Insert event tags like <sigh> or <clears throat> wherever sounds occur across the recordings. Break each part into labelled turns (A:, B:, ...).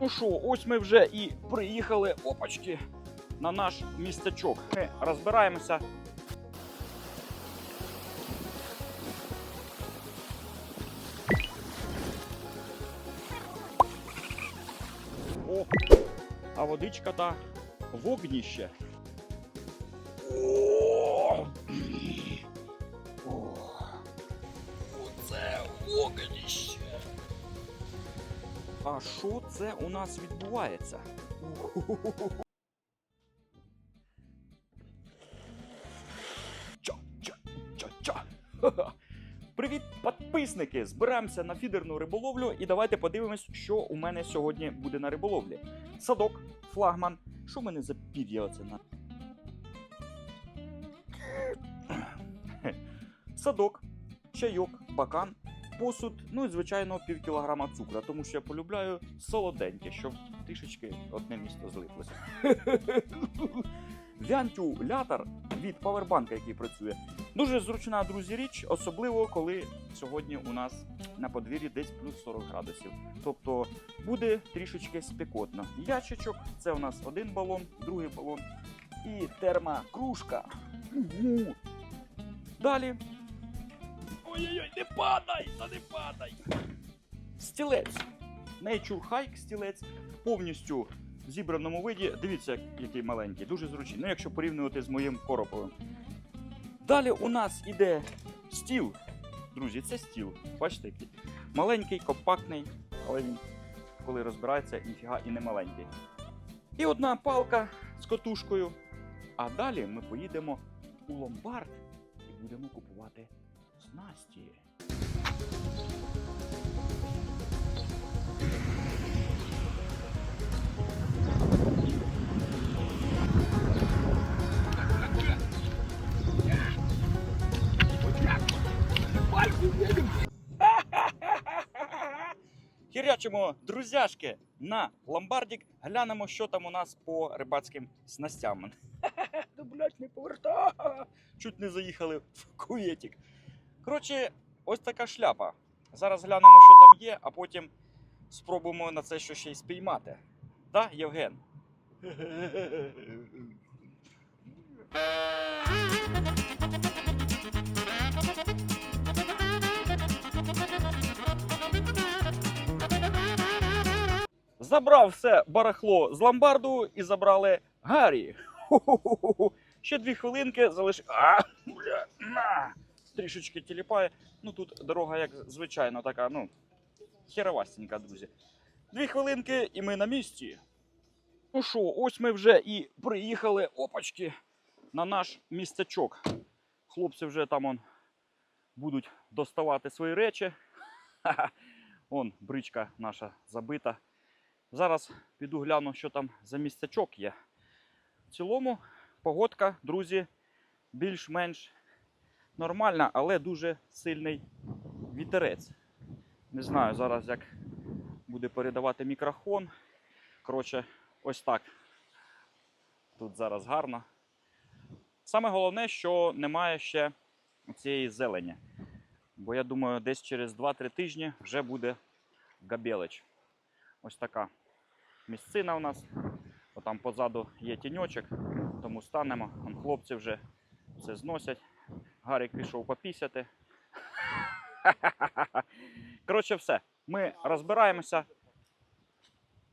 A: Ну що, ось ми вже і приїхали, опачки, на наш містечок. Ми розбираємося. О, а водичка та вогніще. О! Оце вогніще. А що це у нас відбувається? Ча-ча-ча-ча. <laughs> Привіт, підписники! Збираємося на фідерну риболовлю і давайте подивимось, що у мене сьогодні буде на риболовлі. Садок, флагман. Що в мене за пір'я оце на. <clears throat> Садок, чайок, бакан, посуд, ну і звичайно пів кілограма цукру, тому що я полюбляю солоденьке, щоб трішечки одне місто злиплося. <laughs> Вентилятор від павербанка, який працює. Дуже зручна, друзі, річ, особливо коли сьогодні у нас на подвір'ї десь плюс 40 градусів. Тобто буде трішечки спекотно. Ящичок це у нас один балон, другий балон і термокружка. Далі. Ой-ой-ой, не падай! Та не падай! Стілець. Nature Hike стілець повністю в зібраному виді. Дивіться, який маленький, дуже зручний. Ну, якщо порівнювати з моїм короповим. Далі у нас іде стіл. Друзі, це стіл. Бачите, який? Маленький, компактний, але він, коли розбирається, ніфіга і не маленький. І одна палка з котушкою. А далі ми поїдемо у ломбард і будемо купувати снасті. Хірячимо, друзяшки, на ломбардік, глянемо, що там у нас по рибацьким снастям. <laughs> Блядь, не поверта. Чуть не заїхали в куєтік. Коротше, ось така шляпа. Зараз глянемо, що там є, а потім спробуємо на це що ще й спіймати. Да, Євген? Забрав все барахло з ломбарду і забрали Гаррі. Ще дві хвилинки залиш. А, бля, на. Трішечки тіліпає. Ну тут дорога, як звичайно, така, ну, херовастенька, друзі. Дві хвилинки і ми на місці. Ну що, ось ми вже і приїхали, опачки, на наш містечок. Хлопці вже там он, будуть доставати свої речі. Вон бричка наша забита. Зараз піду гляну, що там за містечок є. В цілому погодка, друзі, більш-менш нормальна, але дуже сильний вітерець. Не знаю зараз, як буде передавати мікрофон. Коротше, ось так. Тут зараз гарно. Саме головне, що немає ще цієї зелені. Бо я думаю, десь через 2-3 тижні вже буде габелич. Ось така місцина у нас. Отам позаду є тіньочок, тому станемо. Хлопці вже все зносять. Гарік пішов попісяти. <laughs> Коротше, все. Ми розбираємося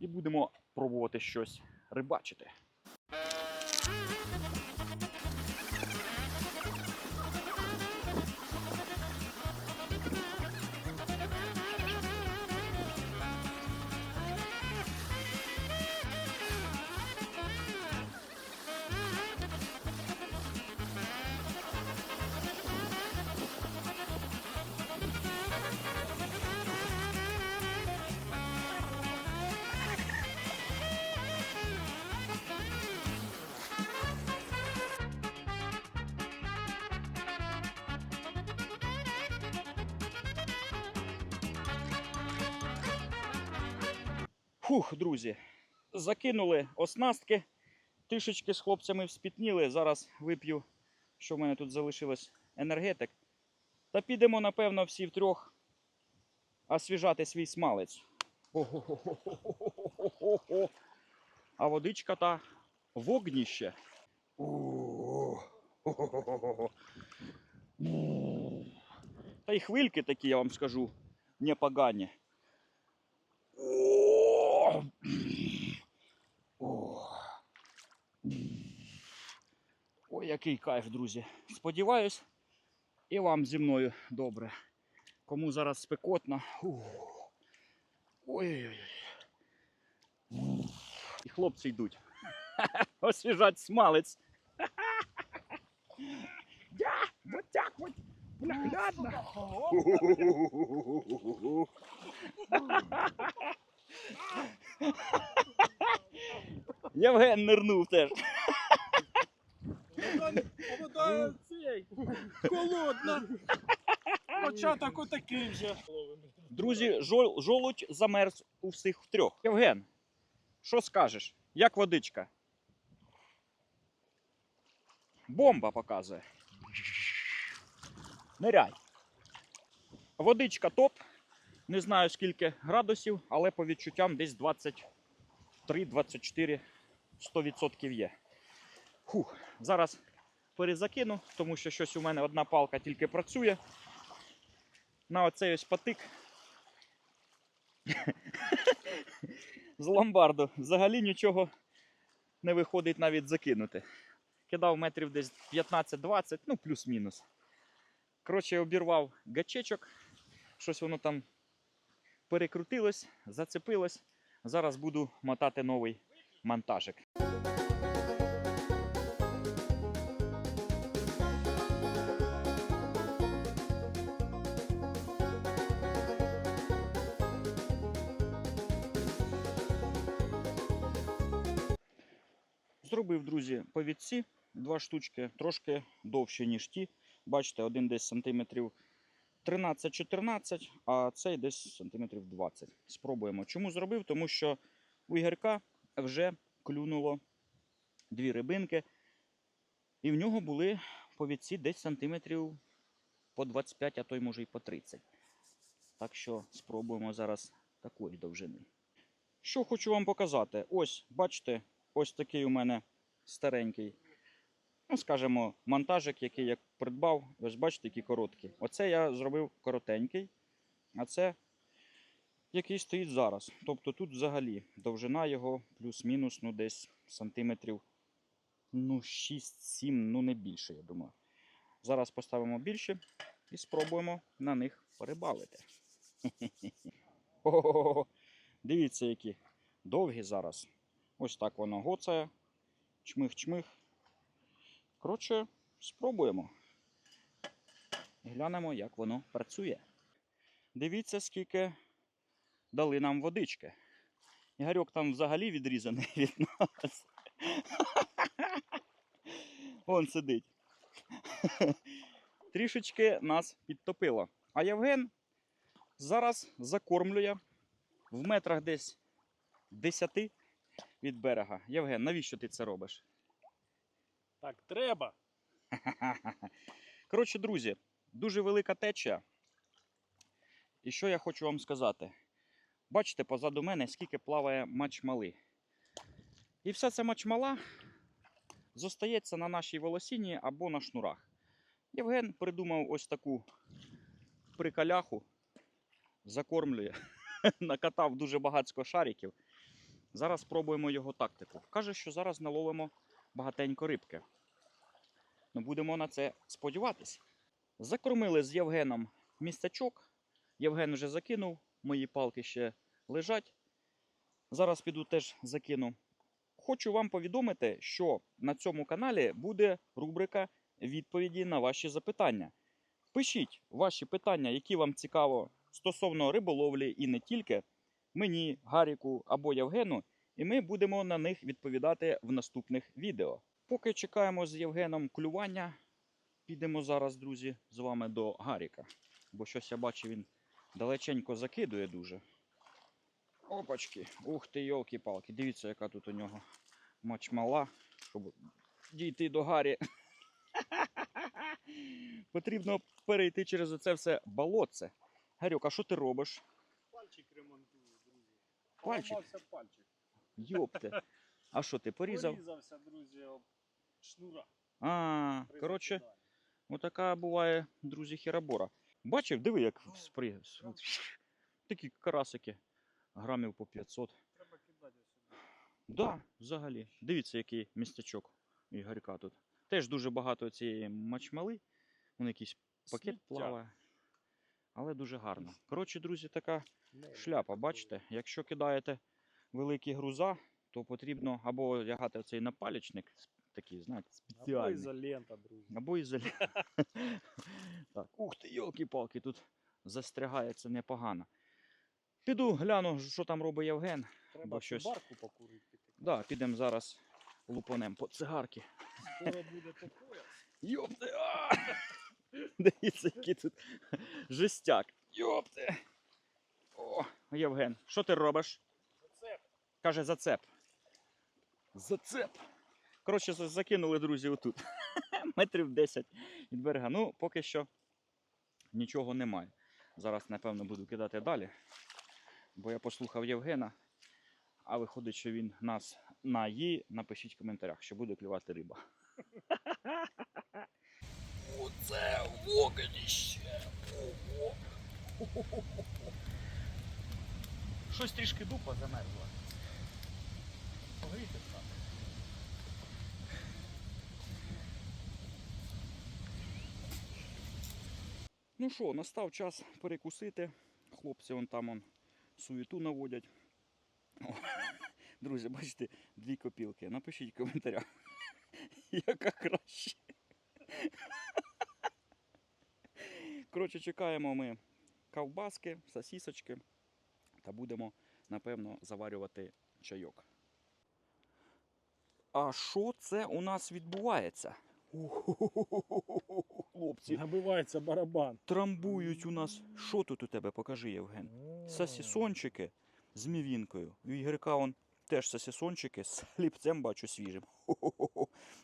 A: і будемо пробувати щось рибачити. Фух, друзі, закинули оснастки, трішечки з хлопцями вспітніли. Зараз вип'ю, що в мене тут залишилось, енергетик. Та підемо, напевно, всі втрьох освіжати свій смалець. А водичка та вогніще. Та й хвильки такі, я вам скажу, непогані. О! О! Ой, який кайф, друзі. Сподіваюсь, і вам зі мною добре. Кому зараз спекотно. Ой-ой-ой. І хлопці йдуть. <laughs> Освіжать смалець. <laughs> Вот так вот, наглядно. <laughs> Євген нирнув теж.
B: Вода, вода цей, холодна. Початок отакий вже.
A: Друзі, жол, жолудь замерз у всіх втрьох. Євген, що скажеш? Як водичка? Бомба показує. Ниряй. Водичка топ. Не знаю скільки градусів, але по відчуттям десь 23-24 100% є. Фух, зараз перезакину, тому що щось у мене одна палка тільки працює. На оцей ось патик з ломбарду взагалі нічого не виходить навіть закинути. Кидав метрів десь 15-20, ну плюс-мінус. Коротше, обірвав гачечок, щось воно там перекрутилось, зацепилось. Зараз буду мотати новий монтажик. Зробив, друзі, повідці, два штучки, трошки довші, ніж ті. Бачите, один десь сантиметрів 13-14, а цей десь сантиметрів 20. Спробуємо. Чому зробив? Тому що у Ігорка вже клюнуло дві рибинки, і в нього були повідці десь сантиметрів по 25, а то й може і по 30. Так що спробуємо зараз такої довжини. Що хочу вам показати? Ось, бачите, ось такий у мене старенький, ну, скажімо, монтажик, який я придбав. Ось бачите, який короткий. Оце я зробив коротенький, а це який стоїть зараз. Тобто тут взагалі довжина його плюс-мінус ну, десь сантиметрів ну, 6-7, ну не більше, я думаю. Зараз поставимо більше і спробуємо на них порибалити. <laughs> О, дивіться, які довгі зараз. Ось так воно гоцає. Чмих-чмих. Коротше, спробуємо. Глянемо, як воно працює. Дивіться, скільки дали нам водички. Ігорьок там взагалі відрізаний <laughs> від нас. Вон сидить. Трішечки нас підтопило. А Євген зараз закормлює в метрах десь 10 від берега. Євген, навіщо ти це робиш?
B: Так, треба. <laughs>
A: Коротше, друзі, дуже велика течія. І що я хочу вам сказати? Бачите, позаду мене скільки плаває мачмали. І вся ця мачмала зостається на нашій волосіні або на шнурах. Євген придумав ось таку прикаляху, закормлює, <laughs> накатав дуже багатько шариків. Зараз спробуємо його тактику. Каже, що зараз наловимо багатенько рибки. Ну, будемо на це сподіватися. Закормили з Євгеном містечок. Євген вже закинув, мої палки ще лежать. Зараз піду теж закину. Хочу вам повідомити, що на цьому каналі буде рубрика відповіді на ваші запитання. Пишіть ваші питання, які вам цікаво стосовно риболовлі і не тільки мені, Гаріку або Євгену, і ми будемо на них відповідати в наступних відео. Поки чекаємо з Євгеном клювання, підемо зараз, друзі, з вами до Гаріка. Бо щось я бачу, він далеченько закидує дуже. Опачки, ух ти, йолки-палки. Дивіться, яка тут у нього мачмала, щоб дійти до Гарі. <laughs> Потрібно перейти через оце все болотце. Гарюк, а що ти робиш?
B: Пальчик.
A: Пальчик? Йопте. А що ти порізав?
B: Порізався, друзі, об шнура.
A: А,
B: при
A: коротше,
B: закиданні.
A: отака буває, друзі, херабора. Бачив, диви, як спри... такі карасики. Грамів по 500.
B: Треба кидати сюди.
A: Да, взагалі. Дивіться, який містечок Ігорька тут. Теж дуже багато цієї мачмали. Вон якийсь пакет
B: Сміття.
A: плаває. Але дуже гарно. Коротше, друзі, така шляпа, бачите? Якщо кидаєте великі груза, то потрібно або лягати цей напалічник, такий, знаєте,
B: Або ізолента, друзі.
A: Або ізолі. <laughs> так, ух ти, йолки-палки, тут застрягається непогано. Піду гляну, що там робить Євген.
B: Треба
A: щось-
B: барку покурити.
A: Да, підемо зараз лупанем по цигарки.
B: Скоро буде <laughs> пояс.
A: Йопте! <laughs> Дивіться, який тут жестяк. Йопте! О, Євген, що ти робиш?
B: Це
A: Каже, зацеп. Зацеп. Коротше, закинули, друзі, отут. <laughs> Метрів 10 від берега. Ну, поки що нічого немає. Зараз, напевно, буду кидати далі. Бо я послухав Євгена, а виходить, що він нас наї. Напишіть в коментарях, що буде клювати риба. <laughs> Оце вогнище! Ого! Щось трішки дупа замерзла. Погріти так. Ну що, настав час перекусити. Хлопці вон там он суєту наводять. О, <laughs> друзі, бачите, дві копілки. Напишіть в коментарях, <laughs> яка краще. Коротше, чекаємо ми ковбаски, сосісочки та будемо, напевно, заварювати чайок. А що це у нас відбувається? Хлопці,
B: набивається барабан.
A: трамбують у нас. Що тут у тебе? Покажи, Євген. Сосісончики з мівінкою. У Ігорка он теж сосісончики з хлібцем бачу свіжим.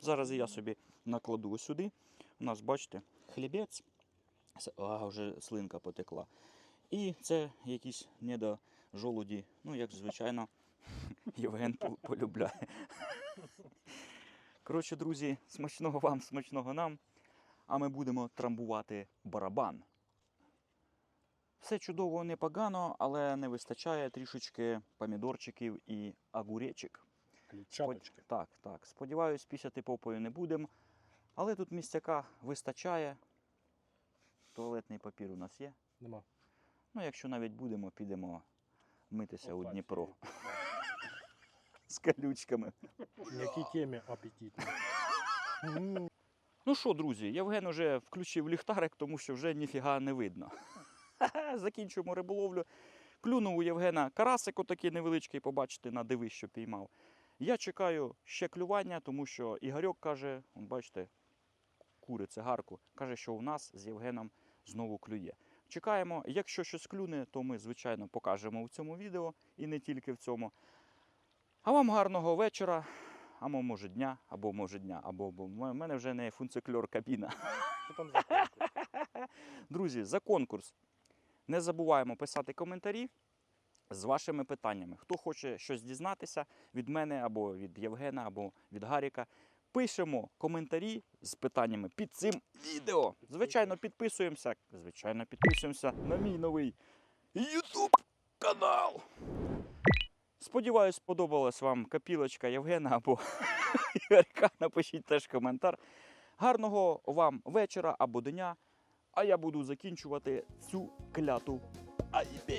A: Зараз я собі накладу сюди. У нас, бачите, хлібець. А, вже слинка потекла. І це якісь недожолуді, ну, як звичайно, <laughs> Євген полюбляє. Коротше, друзі, смачного вам, смачного нам. А ми будемо трамбувати барабан. Все чудово, непогано, але не вистачає трішечки помідорчиків і огуречок.
B: Клітчаточки.
A: Так, так. Сподіваюсь, пісяти попою не будемо. Але тут місцяка вистачає. Туалетний папір у нас є.
B: Нема.
A: Ну, якщо навіть будемо, підемо митися у Дніпро <laughs> з колючками.
B: Які темі апетитні.
A: Ну що, друзі, Євген уже включив ліхтарик, тому що вже ніфіга не видно. <laughs> Закінчуємо риболовлю. Клюнув у Євгена карасик отакий невеличкий, побачите, на диви, що піймав. Я чекаю ще клювання, тому що Ігорьок каже, он, бачите, кури цигарку, каже, що у нас з Євгеном знову клює. Чекаємо, якщо щось клюне, то ми, звичайно, покажемо у цьому відео і не тільки в цьому. А вам гарного вечора, або може дня, або може дня, або бо в мене вже не функціклер кабіна.
B: Що там за конкурс? <laughs>
A: Друзі, за конкурс. Не забуваємо писати коментарі з вашими питаннями. Хто хоче щось дізнатися від мене, або від Євгена, або від Гаріка. Пишемо коментарі з питаннями під цим відео. Звичайно, підписуємося. Звичайно, підписуємося на мій новий YouTube канал. Сподіваюсь, сподобалась вам копілочка Євгена або <laughs> Ігорка. Напишіть теж коментар. Гарного вам вечора або дня. А я буду закінчувати цю кляту айбень.